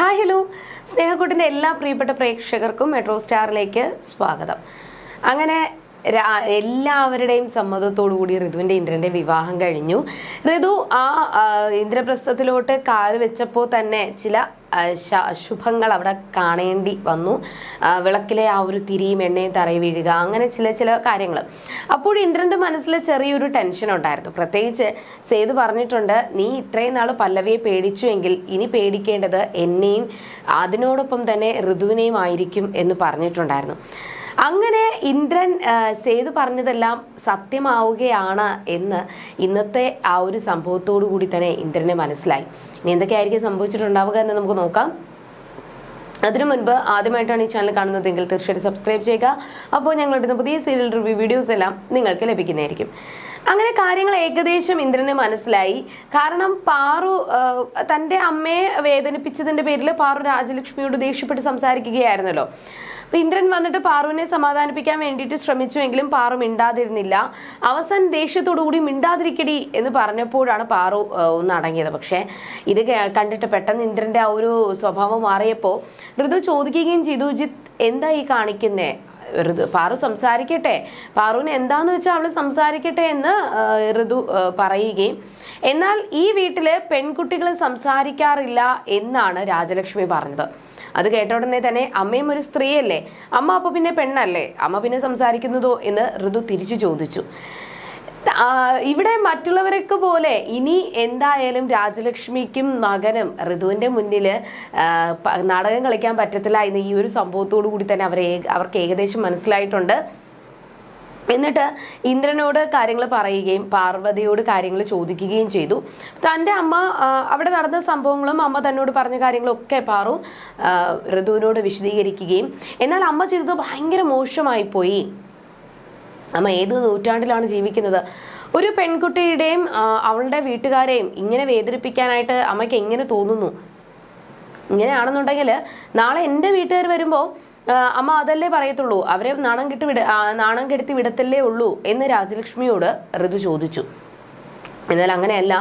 Hi hello. സ്നേഹക്കൂട്ടിന്റെ എല്ലാ പ്രിയപ്പെട്ട പ്രേക്ഷകർക്കും മെട്രോ സ്റ്റാറിലേക്ക് സ്വാഗതം. അങ്ങനെ എല്ലാവരുടെയും സമ്മതത്തോടു കൂടി ഋതുവിന്റെ ഇന്ദ്രന്റെ വിവാഹം കഴിഞ്ഞു. ഋതു ആ ഇന്ദ്രപ്രസ്ഥത്തിലോട്ട് കാൽ വെച്ചപ്പോൾ തന്നെ ചില അശുഭങ്ങൾ അവിടെ കാണേണ്ടി വന്നു. വിളക്കിലെ ആ ഒരു തിരിയും എണ്ണയും തറയി വീഴുക അങ്ങനെ ചില ചില കാര്യങ്ങൾ. അപ്പോൾ ഇന്ദ്രന്റെ മനസ്സിൽ ചെറിയൊരു ടെൻഷൻ ഉണ്ടായിരുന്നു. പ്രത്യേകിച്ച് സേതു പറഞ്ഞിട്ടുണ്ട് നീ ഇത്രയും നാൾ പല്ലവിയെ പേടിച്ചുവെങ്കിൽ ഇനി പേടിക്കേണ്ടത് എന്നെയും അതിനോടൊപ്പം തന്നെ ഋതുവിനെയും ആയിരിക്കും എന്ന് പറഞ്ഞിട്ടുണ്ടായിരുന്നു. അങ്ങനെ ഇന്ദ്രൻ സേതു പറഞ്ഞതെല്ലാം സത്യമാവുകയാണ് എന്ന് ഇന്നത്തെ ആ ഒരു സംഭവത്തോടു കൂടി തന്നെ ഇന്ദ്രനെ മനസ്സിലായി. ഇനി എന്തൊക്കെയായിരിക്കും സംഭവിച്ചിട്ടുണ്ടാവുക എന്ന് നമുക്ക് നോക്കാം. അതിനു മുൻപ് ആദ്യമായിട്ടാണ് ഈ ചാനൽ കാണുന്നതെങ്കിൽ തീർച്ചയായിട്ടും സബ്സ്ക്രൈബ് ചെയ്യുക. അപ്പോൾ ഞങ്ങളുടെ പുതിയ സീരിയൽ റിവ്യൂ വീഡിയോസ് എല്ലാം നിങ്ങൾക്ക് ലഭിക്കുന്നതായിരിക്കും. അങ്ങനെ കാര്യങ്ങൾ ഏകദേശം ഇന്ദ്രനെ മനസ്സിലായി. കാരണം പാറു തന്റെ അമ്മയെ വേദനിപ്പിച്ചതിന്റെ പേരിൽ പാറു രാജലക്ഷ്മിയോട് ദേഷ്യപ്പെട്ട് സംസാരിക്കുകയായിരുന്നല്ലോ. അപ്പൊ ഇന്ദ്രൻ വന്നിട്ട് പാറുവിനെ സമാധാനിപ്പിക്കാൻ വേണ്ടിയിട്ട് ശ്രമിച്ചുവെങ്കിലും പാറു മിണ്ടാതിരുന്നില്ല. അവസാനം ദേഷ്യത്തോടു കൂടി മിണ്ടാതിരിക്കടി എന്ന് പറഞ്ഞപ്പോഴാണ് പാറു ഒന്ന് അടങ്ങിയത്. പക്ഷേ ഇത് കണ്ടിട്ട് പെട്ടെന്ന് ഇന്ദ്രന്റെ ആ ഒരു സ്വഭാവം മാറിയപ്പോൾ ഋതു ചോദിക്കുകയും ചെയ്തു ജിത്ത് എന്താ ഈ കാണിക്കുന്നേ? ഋതു പാറു സംസാരിക്കട്ടെ. പാറുവിന് എന്താന്ന് വെച്ചാൽ അവൾ സംസാരിക്കട്ടെ എന്ന് ഋതു പറയുകയും. എന്നാൽ ഈ വീട്ടിൽ പെൺകുട്ടികൾ സംസാരിക്കാറില്ല എന്നാണ് രാജലക്ഷ്മി പറഞ്ഞത്. അത് കേട്ട ഉടനെ തന്നെ അമ്മയും ഒരു സ്ത്രീയല്ലേ? അമ്മ അപ്പൊ പിന്നെ പെണ്ണല്ലേ? അമ്മ പിന്നെ സംസാരിക്കുന്നതോ എന്ന് ഋതു തിരിച്ചു ചോദിച്ചു. ഇവിടെ മറ്റുള്ളവരൊക്കെ പോലെ ഇനി എന്തായാലും രാജലക്ഷ്മിക്കും മകനും ഋതുവിന്റെ മുന്നിൽ നാടകം കളിക്കാൻ പറ്റത്തില്ല എന്ന് ഈ ഒരു സംഭവത്തോടു കൂടി തന്നെ അവരെ അവർക്ക് ഏകദേശം മനസ്സിലായിട്ടുണ്ട്. എന്നിട്ട് ഇന്ദ്രനോട് കാര്യങ്ങൾ പറയുകയും പാർവതിയോട് കാര്യങ്ങൾ ചോദിക്കുകയും ചെയ്തു. തന്റെ അമ്മ അവിടെ നടന്ന സംഭവങ്ങളും അമ്മ തന്നോട് പറഞ്ഞ കാര്യങ്ങളൊക്കെ പാറു ഋതുവിനോട് വിശദീകരിക്കുകയും. എന്നാൽ അമ്മ ചെയ്തത് ഭയങ്കര മോശമായി പോയി അമ്മ ഏത് നൂറ്റാണ്ടിലാണ് ജീവിക്കുന്നത്? ഒരു പെൺകുട്ടിയുടെയും അവളുടെ വീട്ടുകാരെയും ഇങ്ങനെ വേദനിപ്പിക്കാനായിട്ട് അമ്മയ്ക്ക് എങ്ങനെ തോന്നുന്നു? ഇങ്ങനെയാണെന്നുണ്ടെങ്കിൽ നാളെ എന്റെ വീട്ടുകാർ വരുമ്പോൾ അമ്മ അതല്ലേ പറയത്തുള്ളൂ. അവരെ നാണം കെട്ടി വിട നാണം കെടുത്തി വിടത്തല്ലേ ഉള്ളൂ എന്ന് രാജലക്ഷ്മിയോട് ഋതു ചോദിച്ചു. എന്നാൽ അങ്ങനെയല്ല.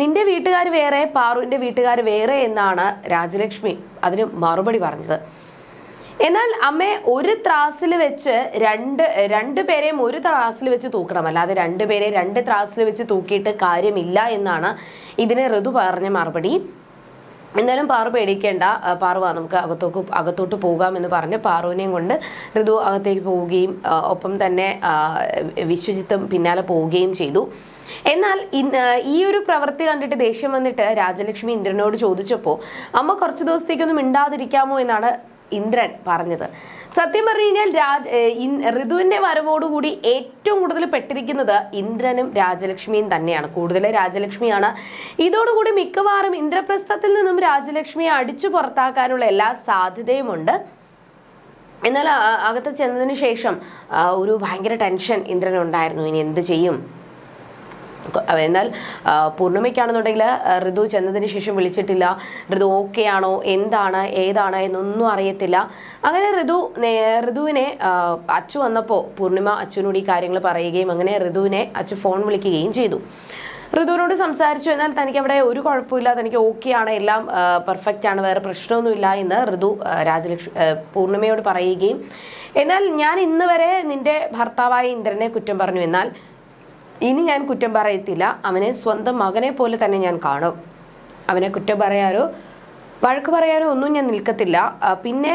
നിന്റെ വീട്ടുകാർ വേറെ പാറുവിന്റെ വീട്ടുകാർ വേറെ എന്നാണ് രാജലക്ഷ്മി അതിന് മറുപടി പറഞ്ഞത്. എന്നാൽ അമ്മ ഒരു ത്രാസിൽ വെച്ച് രണ്ട് രണ്ട് പേരെയും ഒരു ത്രാസിൽ വെച്ച് തൂക്കണം. അല്ലാതെ രണ്ടുപേരെ രണ്ട് ത്രാസിൽ വെച്ച് തൂക്കിയിട്ട് കാര്യമില്ല എന്നാണ് ഇതിനെ ഋതു പറഞ്ഞ മറുപടി. എന്തായാലും പാറു പേടിക്കേണ്ട. ആ, പാറു നമുക്ക് അകത്തോക്ക് അകത്തോട്ട് പോകാം എന്ന് പറഞ്ഞ് പാറുവിനെയും കൊണ്ട് ഋതു അകത്തേക്ക് പോവുകയും ഒപ്പം തന്നെ വിശ്വജിത്തും പിന്നാലെ പോവുകയും ചെയ്തു. എന്നാൽ ഈ ഒരു പ്രവൃത്തി കണ്ടിട്ട് ദേഷ്യം വന്നിട്ട് രാജലക്ഷ്മി ഇന്ദ്രനോട് ചോദിച്ചപ്പോൾ അമ്മ കുറച്ച് ദിവസത്തേക്കൊന്നും മിണ്ടാതിരിക്കാമോ? എന്നാണ് ഇന്ദ്രൻ പറഞ്ഞത്. സത്യം പറഞ്ഞു കഴിഞ്ഞാൽ രാജ് ഋതുവിന്റെ വരവോടുകൂടി ഏറ്റവും കൂടുതൽ പെട്ടിരിക്കുന്നത് ഇന്ദ്രനും രാജലക്ഷ്മിയും തന്നെയാണ്. കൂടുതൽ രാജലക്ഷ്മിയാണ്. ഇതോടുകൂടി മിക്കവാറും ഇന്ദ്രപ്രസ്ഥത്തിൽ നിന്നും രാജലക്ഷ്മിയെ അടിച്ചു പുറത്താക്കാനുള്ള എല്ലാ സാധ്യതയുമുണ്ട്. എന്നാൽ അകത്ത് ചെന്നതിന് ശേഷം ഒരു ഭയങ്കര ടെൻഷൻ ഇന്ദ്രനുണ്ടായിരുന്നു. ഇനി എന്ത് ചെയ്യും? എന്നാൽ പൂർണിമയ്ക്കാണെന്നുണ്ടെങ്കിൽ ഋതു ചെന്നതിന് ശേഷം വിളിച്ചിട്ടില്ല. ഋതു ഓക്കെ ആണോ എന്താണ്? ഏതാണ്? എന്നൊന്നും അറിയത്തില്ല. അങ്ങനെ ഋതു ഋതുവിനെ അച്ചു വന്നപ്പോൾ പൂർണിമ അച്ഛനോട് ഈ കാര്യങ്ങൾ പറയുകയും അങ്ങനെ ഋതുവിനെ അച്ചു ഫോൺ വിളിക്കുകയും ചെയ്തു. ഋതുവിനോട് സംസാരിച്ചു. എന്നാൽ തനിക്ക് അവിടെ ഒരു കുഴപ്പമില്ല. തനിക്ക് ഓക്കെ ആണ് എല്ലാം പെർഫെക്റ്റ് ആണ്. വേറെ പ്രശ്നമൊന്നുമില്ല എന്ന് ഋതു രാജലക്ഷ്മി പൂർണിമയോട് പറയുകയും. എന്നാൽ ഞാൻ ഇന്ന് വരെ നിന്റെ ഭർത്താവായ ഇന്ദ്രനെ കുറ്റം പറഞ്ഞു. എന്നാൽ ഇനി ഞാൻ കുറ്റം പറയത്തില്ല. അവനെ സ്വന്തം മകനെ പോലെ തന്നെ ഞാൻ കാണും. അവനെ കുറ്റം പറയാനോ വഴക്ക് പറയാനോ ഒന്നും ഞാൻ നിൽക്കത്തില്ല. പിന്നെ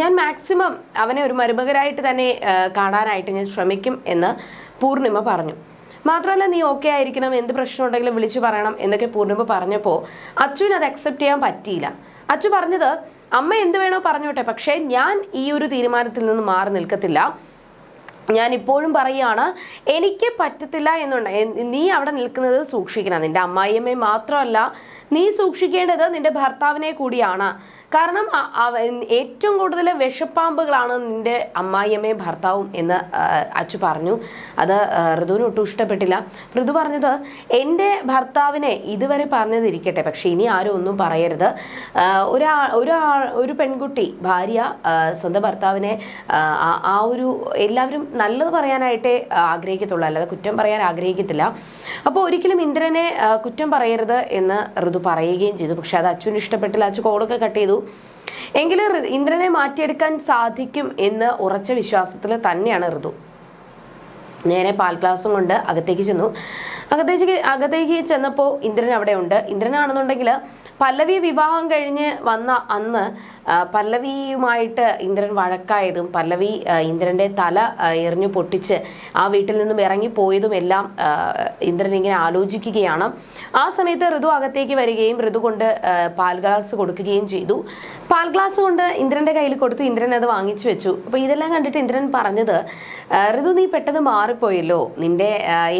ഞാൻ മാക്സിമം അവനെ ഒരു മരുമകരായിട്ട് തന്നെ കാണാനായിട്ട് ഞാൻ ശ്രമിക്കും എന്ന് പൂർണിമ പറഞ്ഞു. മാത്രമല്ല നീ ഓക്കെ ആയിരിക്കണം. എന്ത് പ്രശ്നം ഉണ്ടെങ്കിലും വിളിച്ചു പറയണം എന്നൊക്കെ പൂർണിമ പറഞ്ഞപ്പോൾ അച്ചുവിന് അത് അക്സെപ്റ്റ് ചെയ്യാൻ പറ്റിയില്ല. അച്ചു പറഞ്ഞത് അമ്മ എന്ത് വേണോ പറഞ്ഞോട്ടെ. പക്ഷേ ഞാൻ ഈ ഒരു തീരുമാനത്തിൽ നിന്ന് മാറി നിൽക്കത്തില്ല. ഞാൻ ഇപ്പോഴും പറയുകയാണ് എനിക്ക് പറ്റത്തില്ല എന്നുണ്ട്. നീ അവിടെ നിൽക്കുന്നത് സൂക്ഷിക്കണം. നിന്റെ അമ്മായിയമ്മയെ മാത്രമല്ല നീ സൂക്ഷിക്കേണ്ടത് നിന്റെ ഭർത്താവിനെ കൂടിയാണ്. കാരണം ഏറ്റവും കൂടുതൽ വിഷപ്പാമ്പുകളാണ് നിന്റെ അമ്മായിയമ്മയും ഭർത്താവും എന്ന് അച്ചു പറഞ്ഞു. അത് ഋതുവിന് ഒട്ടും ഇഷ്ടപ്പെട്ടില്ല. ഋതു പറഞ്ഞത് എന്റെ ഭർത്താവിനെ ഇതുവരെ പറഞ്ഞതിരിക്കട്ടെ പക്ഷെ ഇനി ആരും ഒന്നും പറയരുത്. ഒരാ ഒരാ ഒരു പെൺകുട്ടി ഭാര്യ സ്വന്തം ഭർത്താവിനെ ആ ഒരു എല്ലാവരും നല്ലത് പറയാനായിട്ടേ ആഗ്രഹിക്കത്തുള്ളൂ. അല്ലാതെ കുറ്റം പറയാൻ ആഗ്രഹിക്കത്തില്ല. അപ്പോൾ ഒരിക്കലും ഇന്ദ്രനെ കുറ്റം പറയരുത് എന്ന് ഋതു പറയുകയും ചെയ്തു. പക്ഷെ അത് അച്ഛന് ഇഷ്ടപ്പെട്ടില്ല. അച്ഛൻ കോളൊക്കെ കട്ട് ചെയ്തു. എങ്കിലും ഇന്ദ്രനെ മാറ്റിയെടുക്കാൻ സാധിക്കും എന്ന് ഉറച്ച വിശ്വാസത്തിൽ തന്നെയാണ് ഋതു. നേരെ പാൽ ഗ്ലാസും കൊണ്ട് അകത്തേക്ക് ചെന്നു. അകത്തേക്ക് അകത്തേക്ക് ചെന്നപ്പോൾ ഇന്ദ്രൻ അവിടെ ഉണ്ട്. ഇന്ദ്രനാണെന്നുണ്ടെങ്കിൽ പല്ലവി വിവാഹം കഴിഞ്ഞ് വന്ന അന്ന് പല്ലവിയുമായിട്ട് ഇന്ദ്രൻ വഴക്കായതും പല്ലവി ഇന്ദ്രന്റെ തല എറിഞ്ഞു പൊട്ടിച്ച് ആ വീട്ടിൽ നിന്നും ഇറങ്ങിപ്പോയതും എല്ലാം ഇന്ദ്രൻ ഇങ്ങനെ ആലോചിക്കുകയാണ്. ആ സമയത്ത് ഋതു അകത്തേക്ക് വരികയും ഋതു കൊണ്ട് പാൽ ഗ്ലാസ് കൊടുക്കുകയും ചെയ്തു. പാൽ ഗ്ലാസ് കൊണ്ട് ഇന്ദ്രന്റെ കയ്യിൽ കൊടുത്തു. ഇന്ദ്രൻ അത് വാങ്ങിച്ചു വെച്ചു. അപ്പോൾ ഇതെല്ലാം കണ്ടിട്ട് ഇന്ദ്രൻ പറഞ്ഞത് ഋതു നീ പെട്ടെന്ന് മാറിപ്പോയല്ലോ. നിന്റെ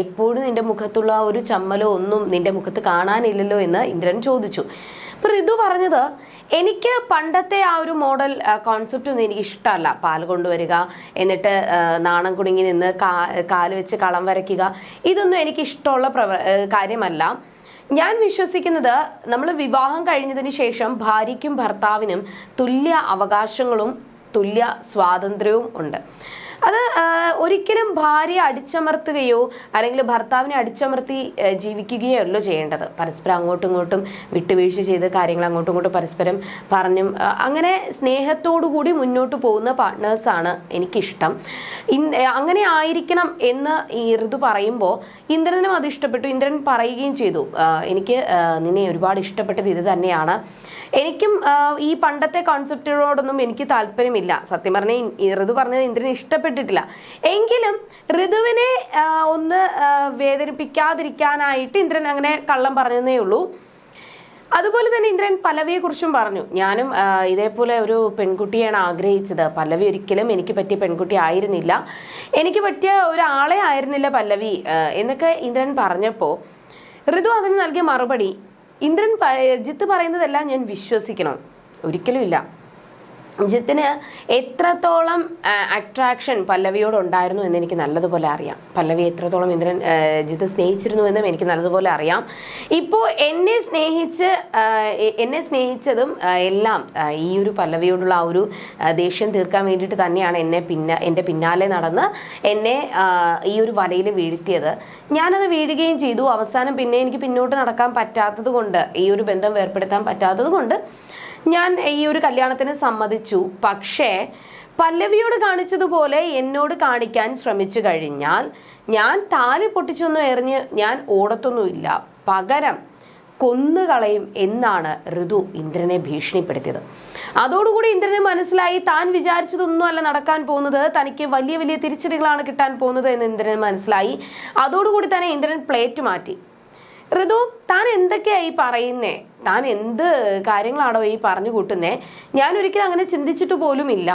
എപ്പോഴും നിന്റെ മുഖത്തുള്ള ഒരു ചമ്മലോ ഒന്നും നിന്റെ മുഖത്ത് കാണാനില്ലല്ലോ എന്ന് ഇന്ദ്രൻ ചോദിച്ചു. അപ്പൊ ഋതു പറഞ്ഞത് എനിക്ക് പണ്ടത്തെ ആ ഒരു മോഡൽ കോൺസെപ്റ്റ് ഒന്നും എനിക്ക് ഇഷ്ടമല്ല. പാൽ കൊണ്ടുവരിക എന്നിട്ട് നാണം കുടുങ്ങി നിന്ന് കാ വെച്ച് കളം വരയ്ക്കുക. ഇതൊന്നും എനിക്ക് ഇഷ്ടമുള്ള പ്രവ കാര്യമല്ല. ഞാൻ വിശ്വസിക്കുന്നത് നമ്മൾ വിവാഹം കഴിഞ്ഞതിന് ശേഷം ഭാര്യയ്ക്കും ഭർത്താവിനും തുല്യ അവകാശങ്ങളും തുല്യ സ്വാതന്ത്ര്യവും ഉണ്ട്. അത് ഒരിക്കലും ഭാര്യ അടിച്ചമർത്തുകയോ അല്ലെങ്കിൽ ഭർത്താവിനെ അടിച്ചമർത്തി ജീവിക്കുകയോ അല്ലോ ചെയ്യേണ്ടത്. പരസ്പരം അങ്ങോട്ടും ഇങ്ങോട്ടും വിട്ടുവീഴ്ച ചെയ്ത് കാര്യങ്ങൾ അങ്ങോട്ടും ഇങ്ങോട്ടും പരസ്പരം പറഞ്ഞും അങ്ങനെ കൂടി മുന്നോട്ട് പോകുന്ന പാർട്ട്നേഴ്സാണ് എനിക്കിഷ്ടം. അങ്ങനെ ആയിരിക്കണം എന്ന് ഈ ഋതു പറയുമ്പോൾ ഇന്ദ്രനും അത് ഇഷ്ടപ്പെട്ടു. ഇന്ദ്രൻ പറയുകയും ചെയ്തു എനിക്ക് നിന്നെ ഒരുപാട് ഇഷ്ടപ്പെട്ടത് ഇത് തന്നെയാണ്. എനിക്കും ഈ പണ്ടത്തെ കോൺസെപ്റ്റുകളോടൊന്നും എനിക്ക് താല്പര്യമില്ല. സത്യം പറഞ്ഞ ഋതു പറഞ്ഞത് ഇന്ദ്രന് ഇഷ്ടപ്പെട്ടിട്ടില്ല എങ്കിലും ഋതുവിനെ ഒന്ന് വേദനിപ്പിക്കാതിരിക്കാനായിട്ട് ഇന്ദ്രൻ അങ്ങനെ കള്ളം പറഞ്ഞതേ ഉള്ളൂ. അതുപോലെ തന്നെ ഇന്ദ്രൻ പല്ലവിയെക്കുറിച്ചും പറഞ്ഞു. ഞാനും ഇതേപോലെ ഒരു പെൺകുട്ടിയാണ് ആഗ്രഹിച്ചത്. പല്ലവി ഒരിക്കലും എനിക്ക് പറ്റിയ പെൺകുട്ടി ആയിരുന്നില്ല. എനിക്ക് പറ്റിയ ഒരാളെ ആയിരുന്നില്ല പല്ലവി എന്നൊക്കെ ഇന്ദ്രൻ പറഞ്ഞപ്പോൾ ഋതു അതിന് നൽകിയ മറുപടി ഇന്ദ്രൻ ജിത്ത് പറയുന്നതെല്ലാം ഞാൻ വിശ്വസിക്കണം. ഒരിക്കലും ഇല്ല. ജിത്തിന് എത്രത്തോളം അട്രാക്ഷൻ പല്ലവിയോട് ഉണ്ടായിരുന്നു എന്ന് എനിക്ക് നല്ലതുപോലെ അറിയാം. പല്ലവി എത്രത്തോളം ഇന്ദ്രൻ ജിത്ത് സ്നേഹിച്ചിരുന്നു എന്നും എനിക്ക് നല്ലതുപോലെ അറിയാം. ഇപ്പോൾ എന്നെ സ്നേഹിച്ച് എന്നെ സ്നേഹിച്ചതും എല്ലാം ഈ ഒരു പല്ലവിയോടുള്ള ആ ഒരു ദേഷ്യം തീർക്കാൻ വേണ്ടിയിട്ട് തന്നെയാണ് എന്നെ പിന്ന എന്റെ പിന്നാലെ നടന്ന് എന്നെ ഈ ഒരു വലയിൽ വീഴ്ത്തിയത്. ഞാനത് വീഴുകയും ചെയ്തു. അവസാനം പിന്നെ എനിക്ക് പിന്നോട്ട് നടക്കാൻ പറ്റാത്തത് കൊണ്ട് ഈ ഒരു ബന്ധം വേർപ്പെടുത്താൻ പറ്റാത്തത് കൊണ്ട് ഞാൻ ഈ ഒരു കല്യാണത്തിന് സമ്മതിച്ചു. പക്ഷേ പല്ലവിയോട് കാണിച്ചതുപോലെ എന്നോട് കാണിക്കാൻ ശ്രമിച്ചു കഴിഞ്ഞാൽ ഞാൻ താലി പൊട്ടിച്ചൊന്നും എറിഞ്ഞ് ഞാൻ ഓടത്തൊന്നുമില്ല. പകരം കൊന്നുകളയും എന്നാണ് ഋതു ഇന്ദ്രനെ ഭീഷണിപ്പെടുത്തിയത്. അതോടുകൂടി ഇന്ദ്രന് മനസ്സിലായി താൻ വിചാരിച്ചതൊന്നും അല്ല നടക്കാൻ പോകുന്നത്. തനിക്ക് വലിയ വലിയ തിരിച്ചടികളാണ് കിട്ടാൻ പോകുന്നത് എന്ന് ഇന്ദ്രന് മനസ്സിലായി. അതോടുകൂടി തന്നെ ഇന്ദ്രൻ പ്ലേറ്റ് മാറ്റി. ഋതു താൻ എന്തൊക്കെയാ ഈ പറയുന്നേ? താൻ എന്ത് കാര്യങ്ങളാണോ ഈ പറഞ്ഞു കൂട്ടുന്നേ? ഞാൻ ഒരിക്കലും അങ്ങനെ ചിന്തിച്ചിട്ട് പോലുമില്ല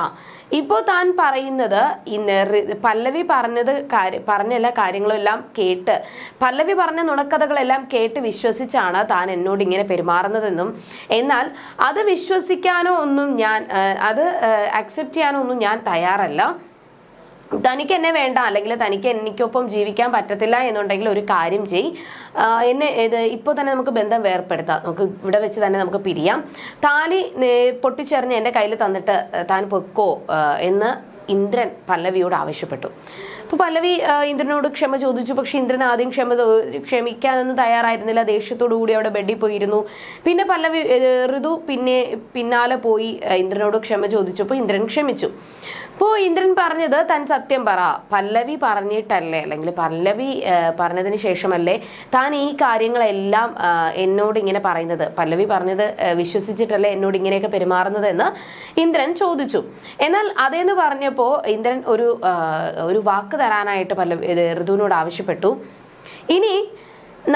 ഇപ്പോൾ താൻ പറയുന്നത് ഇന്ന് പല്ലവി പറഞ്ഞത് കാര്യ പറഞ്ഞ എല്ലാ കാര്യങ്ങളും എല്ലാം കേട്ട് പല്ലവി പറഞ്ഞ നുണക്കഥകളെല്ലാം കേട്ട് വിശ്വസിച്ചാണ് താൻ എന്നോട് ഇങ്ങനെ പെരുമാറുന്നതെന്നും എന്നാൽ അത് വിശ്വസിക്കാനോ ഒന്നും ഞാൻ അത് അക്സെപ്റ്റ് ചെയ്യാനോ ഒന്നും ഞാൻ തയ്യാറല്ല. തനിക്ക് എന്നെ വേണ്ട അല്ലെങ്കിൽ തനിക്ക് എനിക്കൊപ്പം ജീവിക്കാൻ പറ്റത്തില്ല എന്നുണ്ടെങ്കിൽ ഒരു കാര്യം ചെയ്. എന്നെ ഇത് ഇപ്പോൾ തന്നെ നമുക്ക് ബന്ധം വേർപ്പെടുത്താം. നമുക്ക് ഇവിടെ വെച്ച് തന്നെ നമുക്ക് പിരിയാം. താലി പൊട്ടിച്ചെറിഞ്ഞ് എന്റെ കയ്യിൽ തന്നിട്ട് താൻ പൊക്കോ എന്ന് ഇന്ദ്രൻ പല്ലവിയോട് ആവശ്യപ്പെട്ടു. അപ്പോൾ പല്ലവി ഇന്ദ്രനോട് ക്ഷമ ചോദിച്ചു. പക്ഷെ ഇന്ദ്രൻ ആദ്യം ക്ഷമ ക്ഷമിക്കാനൊന്നും തയ്യാറായിരുന്നില്ല. ദേഷ്യത്തോടു കൂടി അവിടെ ബെഡിൽ പോയിരുന്നു. പിന്നെ പല്ലവി ഋതു പിന്നെ പിന്നാലെ പോയി ഇന്ദ്രനോട് ക്ഷമ ചോദിച്ചപ്പോൾ ഇന്ദ്രൻ ക്ഷമിച്ചു. അപ്പോൾ ഇന്ദ്രൻ പറഞ്ഞത് തൻ സത്യം പറ. പല്ലവി പറഞ്ഞിട്ടല്ലേ? അല്ലെങ്കിൽ പല്ലവി പറഞ്ഞതിന് ശേഷമല്ലേ താൻ ഈ കാര്യങ്ങളെല്ലാം എന്നോട് ഇങ്ങനെ പറയുന്നത്? പല്ലവി പറഞ്ഞത് വിശ്വസിച്ചിട്ടല്ലേ എന്നോട് ഇങ്ങനെയൊക്കെ പെരുമാറുന്നത് എന്ന് ഇന്ദ്രൻ ചോദിച്ചു. എന്നാൽ അതേന്ന് പറഞ്ഞപ്പോൾ ഇന്ദ്രൻ ഒരു ഒരു വാക്ക് തരാനായിട്ട് പല്ലവി ഋതുവിനോട് ആവശ്യപ്പെട്ടു. ഇനി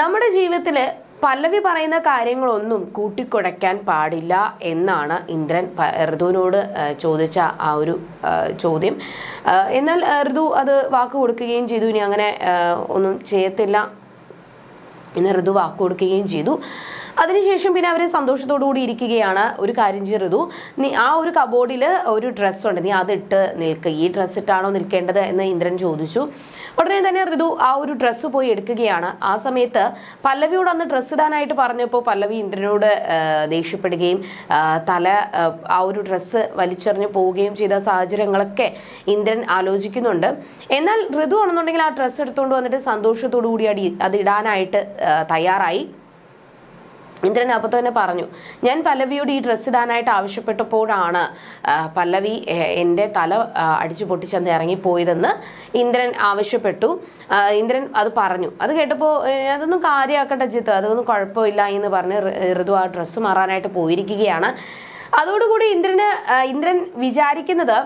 നമ്മുടെ ജീവിതത്തിൽ പല്ലവി പറയുന്ന കാര്യങ്ങളൊന്നും കൂട്ടിക്കുഴയ്ക്കാൻ പാടില്ല എന്നാണ് ഇന്ദ്രൻ ഋതുവിനോട് ചോദിച്ച ആ ഒരു ചോദ്യം. എന്നാൽ ഋതു അത് വാക്ക് കൊടുക്കുകയും ചെയ്തു. ഇനി അങ്ങനെ ഒന്നും ചെയ്യത്തില്ല. എന്ന് ഋതു വാക്ക് കൊടുക്കുകയും ചെയ്തു. അതിനുശേഷം പിന്നെ അവർ സന്തോഷത്തോടു കൂടി ഇരിക്കുകയാണ്. ഒരു കാര്യം ചെയ്യ് ഋതു നീ ആ ഒരു കബോർഡിൽ ഒരു ഡ്രസ്സുണ്ട് നീ അതിട്ട് നിൽക്കുക ഈ ഡ്രസ്സ് ഇട്ടാണോ നിൽക്കേണ്ടത് എന്ന് ഇന്ദ്രൻ ചോദിച്ചു. ഉടനെ തന്നെ ഋതു ആ ഒരു ഡ്രസ്സ് പോയി എടുക്കുകയാണ്. ആ സമയത്ത് പല്ലവിയോട് അന്ന് ഡ്രസ്സ് ഇടാനായിട്ട് പറഞ്ഞപ്പോൾ പല്ലവി ഇന്ദ്രനോട് ദേഷ്യപ്പെടുകയും തല ആ, ആ ഒരു ഡ്രസ്സ് വലിച്ചെറിഞ്ഞ് പോവുകയും ചെയ്ത സാഹചര്യങ്ങളൊക്കെ ഇന്ദ്രൻ ആലോചിക്കുന്നുണ്ട്. എന്നാൽ ഋതു ആണെന്നുണ്ടെങ്കിൽ ആ ഡ്രസ്സ് എടുത്തുകൊണ്ട് വന്നിട്ട് സന്തോഷത്തോടു കൂടി അടി അത് ഇടാനായിട്ട് തയ്യാറായി. ഇന്ദ്രൻ അപ്പോൾ തന്നെ പറഞ്ഞു ഞാൻ പല്ലവിയോട് ഈ ഡ്രസ്സ് ഇടാനായിട്ട് ആവശ്യപ്പെട്ടപ്പോഴാണ് പല്ലവി എന്റെ തല അടിച്ചു പൊട്ടിച്ചെന്ന് ഇറങ്ങിപ്പോയതെന്ന് ഇന്ദ്രൻ ആവശ്യപ്പെട്ടു. ഇന്ദ്രൻ അത് പറഞ്ഞു. അത് കേട്ടപ്പോൾ അതൊന്നും കാര്യമാക്കട്ടെ ജിത്ത് അതൊന്നും കുഴപ്പമില്ല എന്ന് പറഞ്ഞ് ഋതു ആ ഡ്രസ്സ് മാറാനായിട്ട് പോയിരിക്കുകയാണ്. അതോടുകൂടി ഇന്ദ്രന് ഇന്ദ്രൻ വിചാരിക്കുന്നത്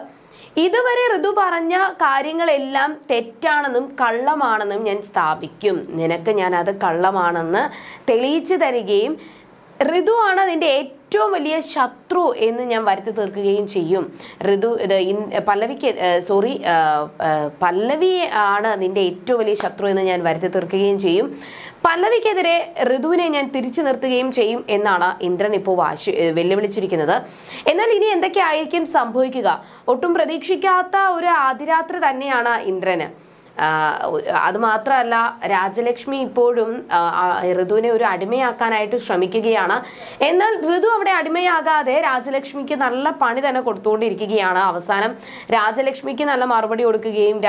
ഇതുവരെ ഋതു പറഞ്ഞ കാര്യങ്ങളെല്ലാം തെറ്റാണെന്നും കള്ളമാണെന്നും ഞാൻ സ്ഥാപിക്കും. നിനക്ക് ഞാൻ അത് കള്ളമാണെന്ന് തെളിയിച്ചു തരികയും ഋതു ആണ് നിന്റെ ഏറ്റവും വലിയ ശത്രു എന്ന് ഞാൻ വരുത്തി തീർക്കുകയും ചെയ്യും. ഋതു പല്ലവിക്ക് സോറി പല്ലവി ആണ് നിന്റെ ഏറ്റവും വലിയ ശത്രു എന്ന് ഞാൻ വരുത്തി തീർക്കുകയും ചെയ്യും. പല്ലവിക്കെതിരെ ഋതുവിനെ ഞാൻ തിരിച്ചു നിർത്തുകയും ചെയ്യും എന്നാണ് ഇന്ദ്രൻ ഇപ്പോൾ വാശി വെല്ലുവിളിച്ചിരിക്കുന്നത്. എന്നാൽ ഇനി എന്തൊക്കെയായിരിക്കും സംഭവിക്കുക? ഒട്ടും പ്രതീക്ഷിക്കാത്ത ഒരു ആതിരാത്രി തന്നെയാണ് ഇന്ദ്രന്. ആഹ് അത് മാത്രമല്ല രാജലക്ഷ്മി ഇപ്പോഴും ഋതുവിനെ ഒരു അടിമയാക്കാനായിട്ട് ശ്രമിക്കുകയാണ്. എന്നാൽ ഋതു അവിടെ അടിമയാകാതെ രാജലക്ഷ്മിക്ക് നല്ല പണി തന്നെ കൊടുത്തുകൊണ്ടിരിക്കുകയാണ്. അവസാനം രാജലക്ഷ്മിക്ക് നല്ല മറുപടി കൊടുക്കുകയും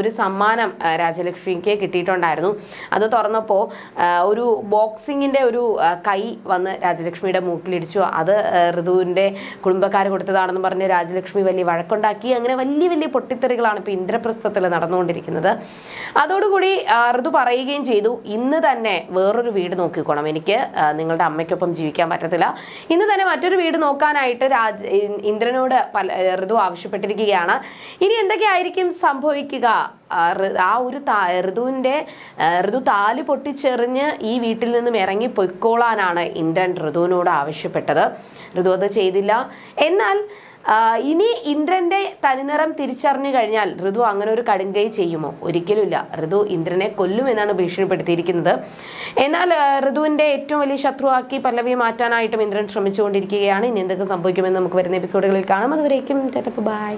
ഒരു സമ്മാനം രാജലക്ഷ്മിക്ക് കിട്ടിയിട്ടുണ്ടായിരുന്നു. അത് തുറന്നപ്പോൾ ഒരു ബോക്സിങ്ങിന്റെ ഒരു കൈ വന്ന് രാജലക്ഷ്മിയുടെ മൂക്കിലിടിച്ചു. അത് ഋതുവിന്റെ കുടുംബക്കാർ കൊടുത്തതാണെന്ന് പറഞ്ഞ് രാജലക്ഷ്മി വലിയ വഴക്കുണ്ടാക്കി. അങ്ങനെ വലിയ വലിയ പൊട്ടിത്തെറികളാണ് ഇപ്പൊ ഇന്ദ്രപ്രസ്ഥത്തിൽ നടന്നുകൊണ്ടിരിക്കുന്നത്. അതോടുകൂടി ഋതു പറയുകയും ചെയ്തു ഇന്ന് തന്നെ വേറൊരു വീട് നോക്കിക്കോണം. എനിക്ക് നിങ്ങളുടെ അമ്മയ്ക്കൊപ്പം ജീവിക്കാൻ പറ്റത്തില്ല. ഇന്ന് തന്നെ മറ്റൊരു വീട് നോക്കാനായിട്ട് രാജ ഇന്ദ്രനോട് പല ഋതു ആവശ്യപ്പെട്ടിരിക്കുകയാണ്. ഇനി എന്തൊക്കെയായിരിക്കും സംഭവിക്കുക? ആ, ഒരു ആ, ഋതു താൽ പൊട്ടിച്ചെറിഞ്ഞ് ഈ വീട്ടിൽ നിന്നും ഇറങ്ങി പൊയ്ക്കോളാനാണ് ഇന്ദ്രൻ ഋതുവിനോട് ആവശ്യപ്പെട്ടത്. ഋതു അത് ചെയ്തില്ല. എന്നാൽ ഇനി ഇന്ദ്രന്റെ തനിനിറം തിരിച്ചറിഞ്ഞു കഴിഞ്ഞാൽ ഋതു അങ്ങനെ ഒരു കടുങ്കൈ ചെയ്യുമോ? ഒരിക്കലുമില്ല. ഋതു ഇന്ദ്രനെ കൊല്ലുമെന്നാണ് ഭീഷണിപ്പെടുത്തിയിരിക്കുന്നത്. എന്നാൽ ഋതുവിന്റെ ഏറ്റവും വലിയ ശത്രുവാക്കി പല്ലവി മാറ്റാനായിട്ടും ഇന്ദ്രൻ ശ്രമിച്ചുകൊണ്ടിരിക്കുകയാണ്. ഇനി എന്തൊക്കെ സംഭവിക്കുമെന്ന് നമുക്ക് വരുന്ന എപ്പിസോഡുകളിൽ കാണാം. അതുവരേക്കും ബൈ.